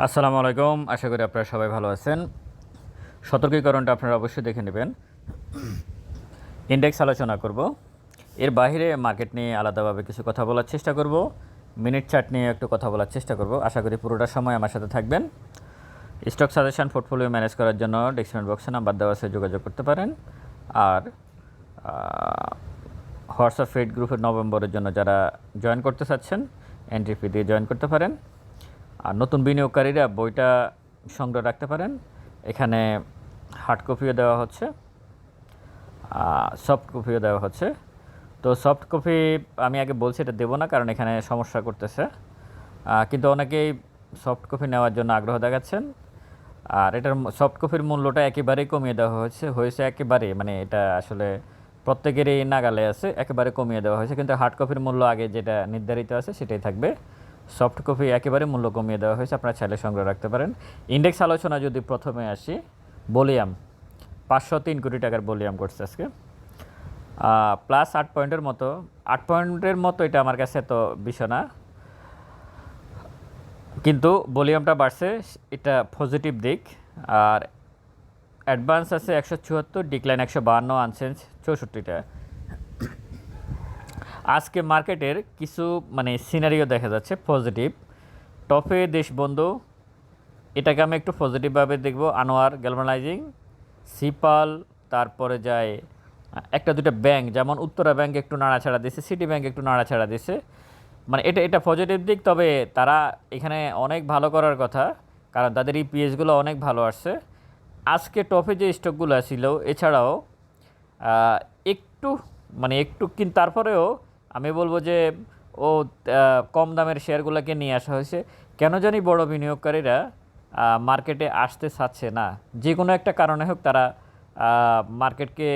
আসসালামু আলাইকুম। আশা করি আপনারা সবাই ভালো আছেন। সতর্কীকরণটা আপনারা অবশ্যই দেখে নেবেন। ইন্ডেক্স আলোচনা করব। এর বাইরে মার্কেট নিয়ে আলাদাভাবে কিছু কথা বলার চেষ্টা করব। মিনিট চার্ট নিয়ে একটু কথা বলার চেষ্টা করব। আশা করি পুরোটা সময় আমার সাথে থাকবেন। স্টক সাজেশন পোর্টফোলিও ম্যানেজ করার জন্য ডেক্সমেন্ট বক্সে নাম্বার দেওয়া আছে, যোগাযোগ করতে পারেন। আর হোয়াটসঅ্যাপ ফেড গ্রুপের নভেম্বরের জন্য যারা জয়েন করতে চাচ্ছেন এন্ট্রি ফি দিয়ে জয়েন করতে পারেন। আর নতুন বিনিয়োগকারীরা বইটা সংগ্রহ রাখতে পারেন। এখানে হার্ড কপিও দেওয়া হচ্ছে সফট কপিও দেওয়া হচ্ছে। তো সফট কপি আমি আগে বলছি, এটা দেবো না কারণ এখানে সমস্যা করতেছে। কিন্তু অনেকেই সফট কপি নেওয়ার জন্য আগ্রহ দেখাচ্ছেন। আর এটার সফট কপির মূল্যটা একেবারেই কমিয়ে দেওয়া হয়েছে হয়েছে একেবারে মানে এটা আসলে প্রত্যেকেরই নাগালে আছে, একেবারে কমিয়ে দেওয়া হয়েছে। কিন্তু হার্ড কপির মূল্য আগে যেটা নির্ধারিত আছে সেটাই থাকবে। সফট কপি একেবারে মূল্য কমিয়ে দেওয়া হয়েছে, আপনারা চাইলে সংগ্রহ রাখতে পারেন। ইন্ডেক্স আলোচনা যদি প্রথমে আসি বলিয়াম পাঁচশো তিন কোটি টাকার বলিয়াম করছে আজকে। প্লাস আট পয়েন্টের মতো, আট পয়েন্টের মতো এটা আমার কাছে এত বিষয় না। কিন্তু ভলিউমটা বাড়ছে, এটা পজিটিভ দিক। আর অ্যাডভান্স আছে একশো চুয়াত্তর ডিক্লাইন একশো বাহান্ন আনসেন্স চৌষট্টিটা। আজকে মার্কেটের কিছু মানে সিনারিও দেখা যাচ্ছে পজিটিভ টপে দেশ বন্ধু এটাকে আমি একটু পজিটিভভাবে দেখব। আনোয়ার গ্যালভানাইজিং সিপাল তারপরে যায়, একটা দুটো ব্যাংক যেমন উত্তরা ব্যাংক একটু নাড়াছাড়া দিছে সিটি ব্যাংক একটু নাড়াছাড়া দিছে। মানে এটা এটা পজিটিভ দিক, তবে তারা এখানে অনেক ভালো করার কথা, কারণ তাদের ইপিএসগুলো অনেক ভালো আসছে। আজকে টপে যে স্টকগুলো ছিল, এছাড়াও একটু মানে একটু, কিন্তু তারপরেও আমি বলব যে, ও কম দামের শেয়ারগুলোকে নিয়ে আসা হয়েছে। কেন জানি বড় বিনিয়োগকারীরা মার্কেটে আসতে চাচ্ছে না। যে কোনো একটা কারণে হোক তারা মার্কেটকে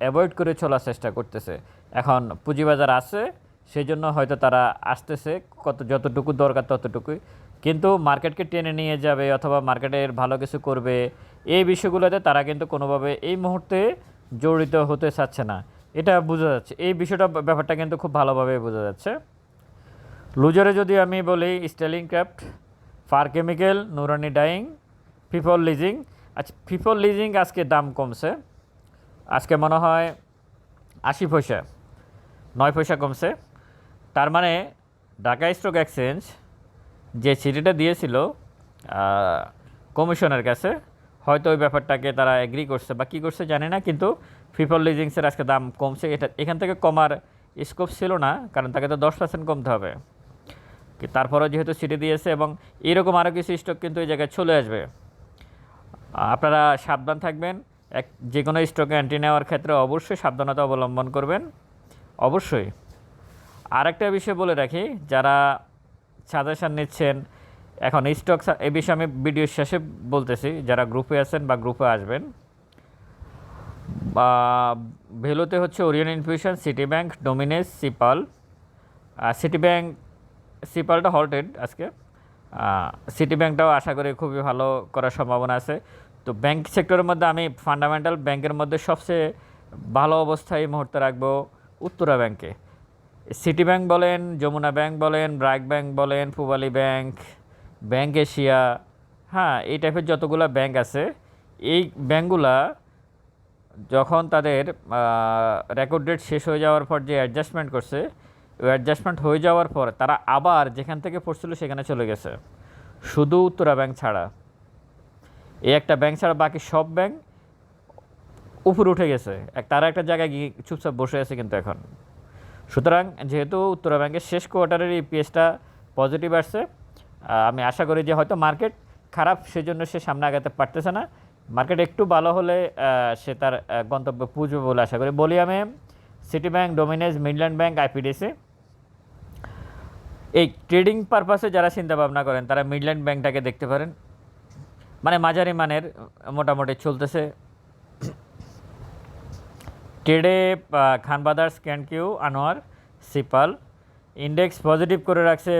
অ্যাভয়েড করে চলার চেষ্টা করতেছে। এখন পুঁজিবাজার আছে সেই জন্য হয়তো তারা আসতেছে, কত, যতটুকু দরকার ততটুকুই। কিন্তু মার্কেটকে টেনে নিয়ে যাবে অথবা মার্কেটের ভালো কিছু করবে, এই বিষয়গুলোতে তারা কিন্তু কোনোভাবে এই মুহূর্তে জড়িত হতে চাচ্ছে না। এটা বোঝা যাচ্ছে। এই বিষয়টা, ব্যাপারটা কিন্তু খুব ভালোভাবে বোঝা যাচ্ছে। লুজারে যদি আমি বলি স্টেলিং ক্রাফট ফার কেমিক্যাল নুরানি ডাইং পিপল লিজিং আচ্ছা পিপল লিজিং আজকে দাম কমছে। আজকে মনে হয় আশি পয়সা, নয় পয়সা কমছে। তার মানে ঢাকা স্টক এক্সচেঞ্জ যে চিঠিটা দিয়েছিল কমিশনের কাছে, হয়তো ওই ব্যাপারটাকে তারা এগ্রি করছে বা কী করছে জানে না, কিন্তু পিপল লিজিংসের আজকে দাম কমছে। এটা, এখান থেকে কমার স্কোপ ছিল না, কারণ তাকে তো দশ পার্সেন্ট কমতে হবে। তারপরেও যেহেতু সিটি দিয়েছে এবং এরকম আরও কিছু স্টক কিন্তু এই জায়গায় চলে আসবে। আপনারা সাবধান থাকবেন। এক, যে কোনো স্টকে অ্যান্টি নেওয়ার ক্ষেত্রে অবশ্যই সাবধানতা অবলম্বন করবেন। অবশ্যই। আরেকটা বিষয় বলে রাখি, যারা সাজেশান নিচ্ছেন, এখন স্টক এ বিষয়ে আমি ভিডিওর শেষে বলতেছি, যারা গ্রুপে আছেন বা গ্রুপে আসবেন ভেলোতে হচ্ছে ওরিয়ন ইনফিউশন, সিটি ব্যাংক, ডোমিনেস, সিপাল। সিটি ব্যাংক, সিপালটা হল্টেড আজকে। সিটি ব্যাংকটাও আশা করি খুবই ভালো করার সম্ভাবনা আছে। তো ব্যাংক সেক্টরের মধ্যে আমি ফান্ডামেন্টাল ব্যাংকের মধ্যে সবচেয়ে ভালো অবস্থায় এই মুহূর্তে রাখব উত্তরা ব্যাংকে। সিটি ব্যাংক বলেন, যমুনা ব্যাংক বলেন ব্র্যাক ব্যাংক বলেন, পূবালী ব্যাংক ব্যাংক এশিয়া হ্যাঁ এই টাইপের যতগুলো ব্যাংক আছে, এই ব্যাংকগুলা যখন তাদের রেকর্ড ডেট শেষ হয়ে যাওয়ার পর যে অ্যাডজাস্টমেন্ট করছে, ওই অ্যাডজাস্টমেন্ট হয়ে যাওয়ার পর তারা আবার যেখান থেকে পড়ছিল সেখানে চলে গেছে। শুধু উত্তরা ব্যাংক ছাড়া। এই একটা ব্যাংক ছাড়া বাকি সব ব্যাংক উপরে উঠে গেছে। তারা একটা জায়গায় গিয়ে চুপচাপ বসে আছে কিন্তু এখন। সুতরাং যেহেতু উত্তরা ব্যাংকের শেষ কোয়ার্টারের এই পিএসটা পজিটিভ আসছে আমি আশা করি যে হয়তো মার্কেট খারাপ সেজন্য সে সামনে আগাতে পারতেছে না। মার্কেট একটু ভালো হলে সে তার গন্তব্যে পুজবে বলে আশা করি। বলি আমি city bank Dominage Midland bank IPDC এই ট্রেডিং পারপাসে যারা চিন্তা ভাবনা করেন, তারা মিডল্যান্ড ব্যাংকটাকে দেখতে পারেন। মানে মাঝারি মানের, মোটামুটি চলতেছে। ট্রেডে খান ব্রাদার্স কিউ আনোয়ার সিপাল ইন্ডেক্স পজিটিভ করে রাখছে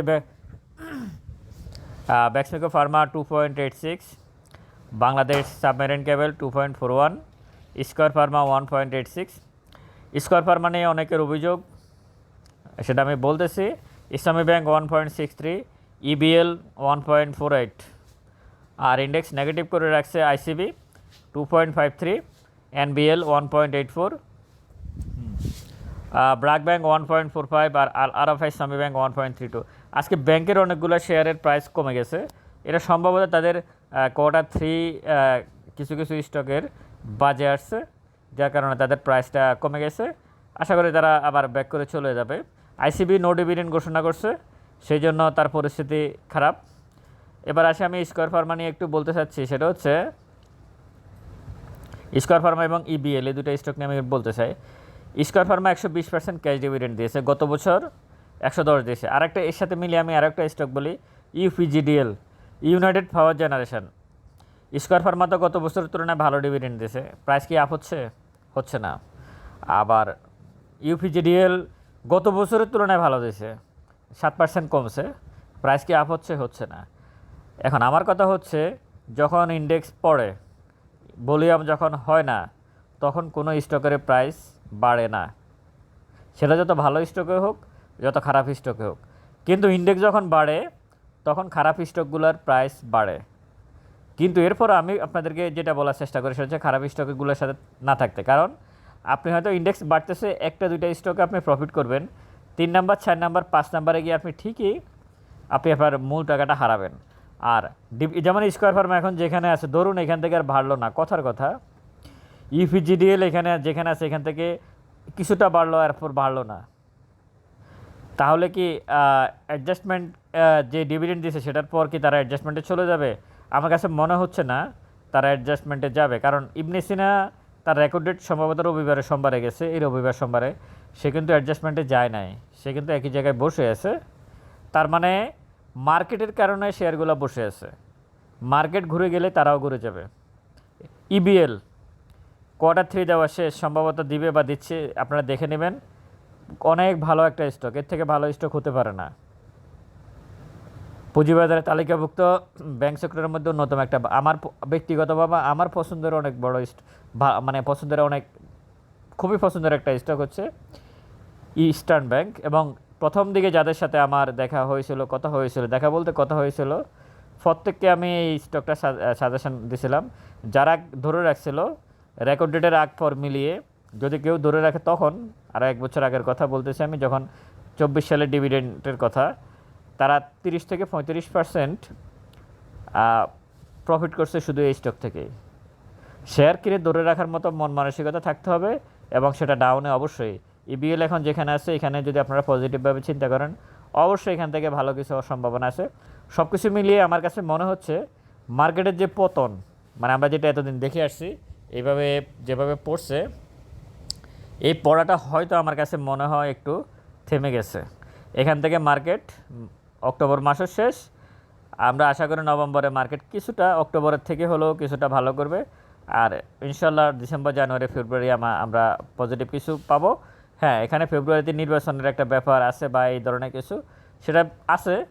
Beximco pharma two point eight six Bangladesh submarine cable two point four one square pharma one point eight six square pharma নিয়ে অনেকের অভিযোগ, সেটা আমি বলতেছি। Islami bank one point six three EBL one point four eight আর index negative করে রাখছে ICB two point five three NBL one point eight four BRAC bank one point four five R F I Sami bank one point three two আজকে ব্যাংকের অনেকগুলো শেয়ারের price কমে গেছে। এটা সম্ভবত তাদের কোয়ার্টার থ্রি কিছু কিছু স্টকের বাজে আসছে যার কারণে তাদের প্রাইসটা কমে গেছে। আশা করি তারা আবার ব্যাক করে চলে যাবে। আইসিবি নো ডিভিডেন্ড ঘোষণা করছে, সেই জন্য তার পরিস্থিতি খারাপ। এবার আসে আমি স্কোয়ার ফার্মা নিয়ে একটু বলতে চাচ্ছি, সেটা হচ্ছে স্কোয়ার ফার্মা এবং ইবিএল এই দুটো স্টক নিয়ে আমি বলতে চাই। স্কোয়ার ফার্মা একশো বিশ পার্সেন্ট ক্যাশ ডিভিডেন্ড দিয়েছে গত বছর, একশো দশ দিয়েছে। আরেকটা এর সাথে মিলিয়ে আমি আরেকটা স্টক বলি UPGDL united power generation. Square pharma তো গত বছরের তুলনায় ভালো ডিভিডেন্ড দিয়েছে। প্রাইস কি আপ হচ্ছে? হচ্ছে না। আবার ইউপিজিডিএল গত বছরের তুলনায় ভালো দিয়েছে। সাত পার্সেন্ট কমছে। প্রাইস কি আপ হচ্ছে? হচ্ছে না। এখন আমার কথা হচ্ছে, যখন ইন্ডেক্স পড়ে, ভলিউম যখন হয় না, তখন কোনো স্টকের প্রাইস বাড়ে না। সেটা যত ভালো স্টকে হোক, যত খারাপ স্টকে হোক। কিন্তু ইন্ডেক্স যখন বাড়ে তখন খারাপ স্টকগুলোর প্রাইস বাড়ে। কিন্তু এরপর আমি আপনাদেরকে যেটা বলার চেষ্টা করি সেটা হচ্ছে খারাপ স্টকগুলোর সাথে না থাকতে। কারণ আপনি হয়তো ইন্ডেক্স বাড়তেছে, একটা, দুইটা স্টকে আপনি প্রফিট করবেন। তিন নাম্বার, চার নাম্বার, পাঁচ নাম্বারে গিয়ে আপনি ঠিকই আপনি আপনার মূল টাকাটা হারাবেন। আর যেমন স্কোয়ার ফার্ম এখন যেখানে আছে, ধরুন এখান থেকে আর বাড়লো না। কথার কথা ইউপিজিডিএল এখানে, যেখানে আছে, এখান থেকে কিছুটা বাড়লো এরপর বাড়লো না। তাহলে কি অ্যাডজাস্টমেন্ট যে ডিভিডেন্ড দিয়েছে সেটার পর কি তারা অ্যাডজাস্টমেন্টে চলে যাবে? আমার কাছে মনে হচ্ছে না তারা অ্যাডজাস্টমেন্টে যাবে, কারণ ইবনে সিনা তার রেকর্ড ডেট সম্ভবত রবিবারে সোমবারে গেছে। এই রবিবার সোমবারে সে কিন্তু অ্যাডজাস্টমেন্টে যায় নাই। সে কিন্তু একই জায়গায় বসে আছে। তার মানে মার্কেটের কারণে শেয়ারগুলো বসে আছে। মার্কেট ঘুরে গেলে তারাও ঘুরে যাবে। ইবিএল কোয়ার্টার থ্রি দেওয়া শেষ, সম্ভবত দিবে বা দিচ্ছে, আপনারা দেখে নেবেন। অনেক ভালো একটা স্টক এর থেকে ভালো স্টক হতে পারে না। পুঁজিবাজারে তালিকাভুক্ত ব্যাংক সেক্টরের মধ্যে অন্যতম একটা আমার ব্যক্তিগতভাবে আমার পছন্দের অনেক বড় মানে পছন্দের অনেক, খুবই পছন্দের একটা স্টক হচ্ছে ইস্টার্ন ব্যাংক এবং প্রথম দিকে যাদের সাথে আমার দেখা হয়েছিল, কথা হয়েছিল, দেখা বলতে কথা হয়েছিল, প্রত্যেককে আমি এই স্টকটা সাজেশন দিয়েছিলাম যারা ধরে রাখছিল রেকর্ড ডেটের আগ পর মিলিয়ে, যদি কেউ ধরে রাখে তখন, আর এক বছর আগের কথা বলতেছি আমি, যখন চব্বিশ সালের ডিভিডেন্টের কথা তারা তিরিশ থেকে পঁয়ত্রিশ পার্সেন্ট প্রফিট করছে শুধু এই স্টক থেকেই। শেয়ার কিনে ধরে রাখার মতো মন মানসিকতা থাকতে হবে এবং সেটা ডাউনে অবশ্যই। ইবিএল এখন যেখানে আছে, এখানে যদি আপনারা পজিটিভভাবে চিন্তা করেন, অবশ্যই এখান থেকে ভালো কিছু হওয়ার সম্ভাবনা আছে। সব কিছু মিলিয়ে আমার কাছে মনে হচ্ছে মার্কেটের যে পতন মানে আমরা যেটা এতদিন দেখে আসছি, এইভাবে যেভাবে পড়ছে, এই পড়াটা হয়তো আমার কাছে মনে হয় একটু থেমে গেছে। এখান থেকে মার্কেট অক্টোবর মাসের শেষ। আমরা আশা করি নভেম্বরে মার্কেট কিছুটা অক্টোবরের থেকে হলেও কিছুটা ভালো করবে। আর ইনশাল্লাহ ডিসেম্বর, জানুয়ারি, ফেব্রুয়ারি আমা- আমরা পজিটিভ কিছু পাবো। হ্যাঁ এখানে ফেব্রুয়ারিতে নির্বাচনের একটা ব্যাপার আছে বা এই ধরনের কিছু। সেটা আছে,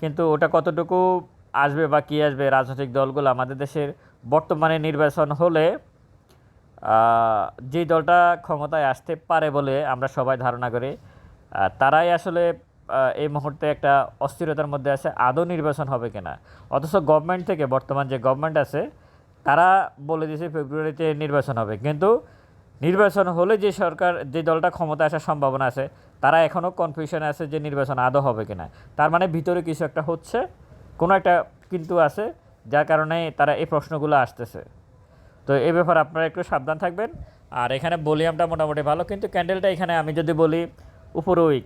কিন্তু ওটা কতটুকু আসবে বা কী আসবে রাজনৈতিক দলগুলো আমাদের দেশের বর্তমানে নির্বাচন হলে যেই দলটা ক্ষমতায় আসতে পারে বলে আমরা সবাই ধারণা করি তারাই আসলে এই মুহূর্তে একটা অস্থিরতার মধ্যে আছে, আদৌ নির্বাচন হবে কিনা। অথচ গভর্নমেন্ট থেকে, বর্তমান যে গভর্নমেন্ট আছে, তারা বলে দিয়েছে ফেব্রুয়ারিতে নির্বাচন হবে। কিন্তু নির্বাচন হলে যে সরকার, যে দলটা ক্ষমতা আসার সম্ভাবনা আছে, তারা এখনও কনফিউশনে আছে যে নির্বাচন আদৌ হবে কিনা। তার মানে ভিতরে কিছু একটা হচ্ছে, কোনো একটা কিন্তু আছে, যার কারণে তারা এই প্রশ্নগুলো আসতেছে। তো এই ব্যাপারে আপনারা একটু সাবধান থাকবেন। আর এখানে ভলিউমটা মোটামুটি ভালো, কিন্তু ক্যান্ডেলটা এখানে আমি যদি বলি, উপর উইক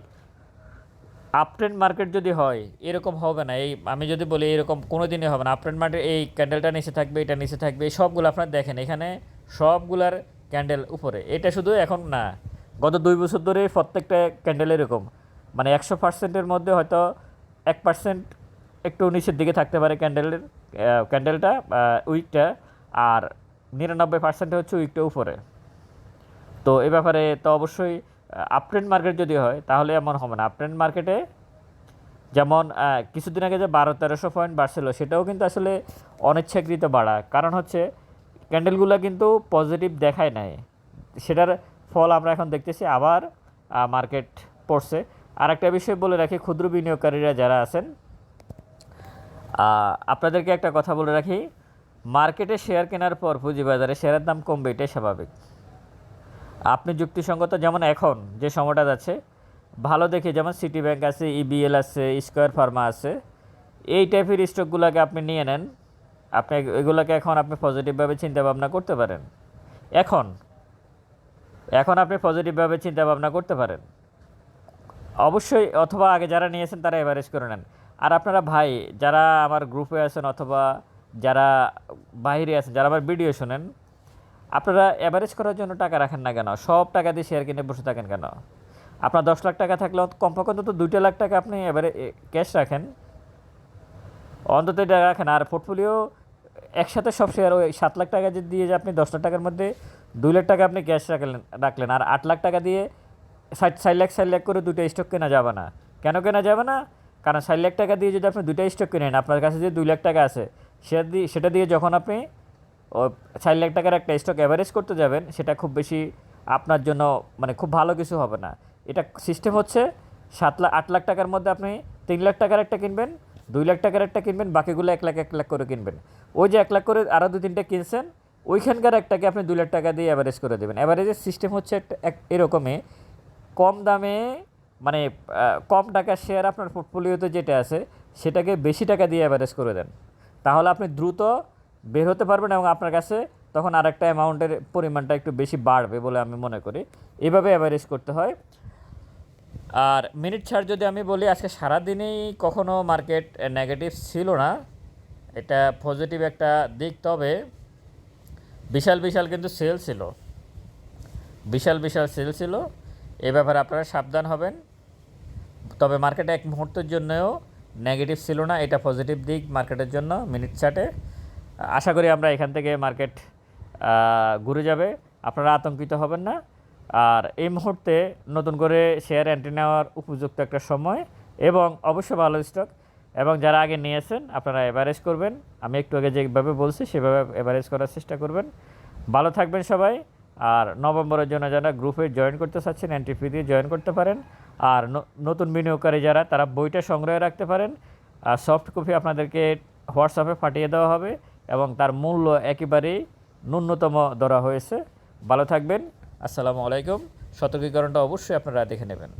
আপট্রেন্ড মার্কেট যদি হয়, এরকম হবে না। এই, আমি যদি বলি এরকম কোনো দিনই হবে না। আপট্রেন্ড মার্কেট এই ক্যান্ডেলটা নিচে থাকবে, এটা নিচে থাকবে, এই সবগুলো আপনারা দেখেন। এখানে সবগুলার ক্যান্ডেল উপরে। এটা শুধু এখন না, গত দুই বছর ধরে প্রত্যেকটা ক্যান্ডেল এরকম। মানে একশো পার্সেন্টের মধ্যে হয়তো এক পার্সেন্ট একটু নিচের দিকে থাকতে পারে ক্যান্ডেলের ক্যান্ডেলটা উইকটা। আর নিরানব্বই পার্সেন্ট হচ্ছে উইকটা উপরে। তো এ ব্যাপারে তো অবশ্যই আপট্রেন্ড মার্কেট যদি হয়, তাহলে এমন হবে না। আপট্রেন্ড মার্কেটে যেমন কিছুদিন আগে যে বারো তেরোশো পয়েন্ট বাড়ছিল, সেটাও কিন্তু আসলে অনিচ্ছাকৃত বাড়া। কারণ হচ্ছে ক্যান্ডেলগুলো কিন্তু পজিটিভ দেখায় নাই। সেটার ফল আমরা এখন দেখতেছি, আবার মার্কেট পড়ছে। আর একটা বিষয় বলে রাখি, ক্ষুদ্র বিনিয়োগকারীরা যারা আছেন আপনাদেরকে একটা কথা বলে রাখি মার্কেটে শেয়ার কেনার পর পুঁজিবাজারে শেয়ারের দাম কমবে, এটাই স্বাভাবিক। আপনি যুক্তিসঙ্গত, যেমন এখন যে সময়টা যাচ্ছে, ভালো দেখে যেমন সিটি ব্যাংক আছে ইবিএল আছে স্কোয়ার ফার্মা আছে, এই টাইপের স্টকগুলোকে আপনি নিয়ে নেন। আপনি এগুলোকে এখন আপনি পজিটিভভাবে চিন্তা ভাবনা করতে পারেন। এখন এখন আপনি পজিটিভভাবে চিন্তা ভাবনা করতে পারেন। অবশ্যই অথবা আগে যারা নিয়েছেন তারা এভারেজ করে নেন। আর আপনারা ভাই, যারা আমার গ্রুপে আছেন অথবা যারা বাইরে আছেন, যারা আমার ভিডিও শোনেন আপনারা অ্যাভারেজ করার জন্য টাকা রাখেন না কেন? সব টাকা দিয়ে শেয়ার কিনে বসে থাকেন কেন? আপনার দশ লাখ টাকা থাকলে কমপক্ষে অন্তত দুইটা লাখ টাকা আপনি এবারে ক্যাশ রাখেন। অন্তত এটা রাখেন। আর পোর্টফোলিও একসাথে সব শেয়ার ওই সাত লাখ টাকা যে দিয়ে যে আপনি দশ লাখ টাকার মধ্যে দুই লাখ টাকা আপনি ক্যাশ রাখলেন রাখলেন। আর আট লাখ টাকা দিয়ে ষাট ষাট লাখ ষাট লাখ করে দুটো স্টক কেনা যাবে না। কেন কেনা যাবে না? কারণ ষাট লাখ টাকা দিয়ে যদি আপনি দুটো স্টক কিনেন, আপনার কাছে যে দুই লাখ টাকা আছে সেটা দিয়ে সেটা দিয়ে যখন আপনি ষাট লাখ টাকার একটা স্টক অ্যাভারেজ করতে যাবেন, সেটা খুব বেশি আপনার জন্য মানে খুব ভালো কিছু হবে না। এটা সিস্টেম হচ্ছে সাত লাখ আট লাখ টাকার মধ্যে আপনি তিন লাখ টাকার একটা কিনবেন, দুই লাখ টাকার একটা কিনবেন, বাকিগুলো এক লাখ এক লাখ করে কিনবেন। ওই যে এক লাখ করে আরও দু তিনটা কিনছেন, ওইখানকার একটাকে আপনি দুই লাখ টাকা দিয়ে অ্যাভারেজ করে দেবেন। অ্যাভারেজের সিস্টেম হচ্ছে এক, এরকমই। কম দামে মানে কম টাকার শেয়ার আপনার পোর্টফোলিওতে যেটা আছে, সেটাকে বেশি টাকা দিয়ে অ্যাভারেজ করে দেন। তাহলে আপনি দ্রুত বের হতে পারবেন এবং আপনার কাছে তখন আরেকটা অ্যামাউন্টের পরিমাণটা একটু বেশি বাড়বে বলে আমি মনে করি। এভাবে অ্যাভারেজ করতে হয়। আর মিনিট ছাড় যদি আমি বলি, আজকে সারাদিনেই কখনো মার্কেট নেগেটিভ ছিল না। এটা পজিটিভ একটা দিক, তবে বিশাল বিশাল কিন্তু সেল ছিল। বিশাল বিশাল সেল ছিল। এ ব্যাপারে আপনারা সাবধান হবেন। তবে মার্কেটে এক মুহূর্তের জন্যও নেগেটিভ ছিল না। এটা পজিটিভ দিক মার্কেটের জন্য মিনিট চার্টে আশা করি আমরা এখান থেকে মার্কেট ঘুরে যাবে। আপনারা আতঙ্কিত হবেন না। আর এই মুহূর্তে নতুন করে শেয়ার এন্ট্রি নেওয়ার উপযুক্ত একটা সময় এবং অবশ্যই ভালো স্টক এবং যারা আগে নিয়েছেন, আপনারা এভারেজ করবেন। আমি একটু আগে যেভাবে বলছি, সেভাবে এভারেজ করার চেষ্টা করবেন। ভালো থাকবেন সবাই। আর নভেম্বরের জন্য যারা গ্রুপে জয়েন করতে চাচ্ছেন এন্ট্রি ফি দিয়ে জয়েন করতে পারেন। আর নতুন বিনিয়োগকারী যারা, তারা বইটা সংগ্রহে রাখতে পারেন। আর সফট কপি আপনাদেরকে হোয়াটসঅ্যাপে পাঠিয়ে দেওয়া হবে। এবং তার মূল্য একেবারেই ন্যূনতম ধরা হয়েছে। ভালো থাকবেন। আসসালামু আলাইকুম। সতর্কীকরণটা অবশ্যই আপনারা দেখে নেবেন।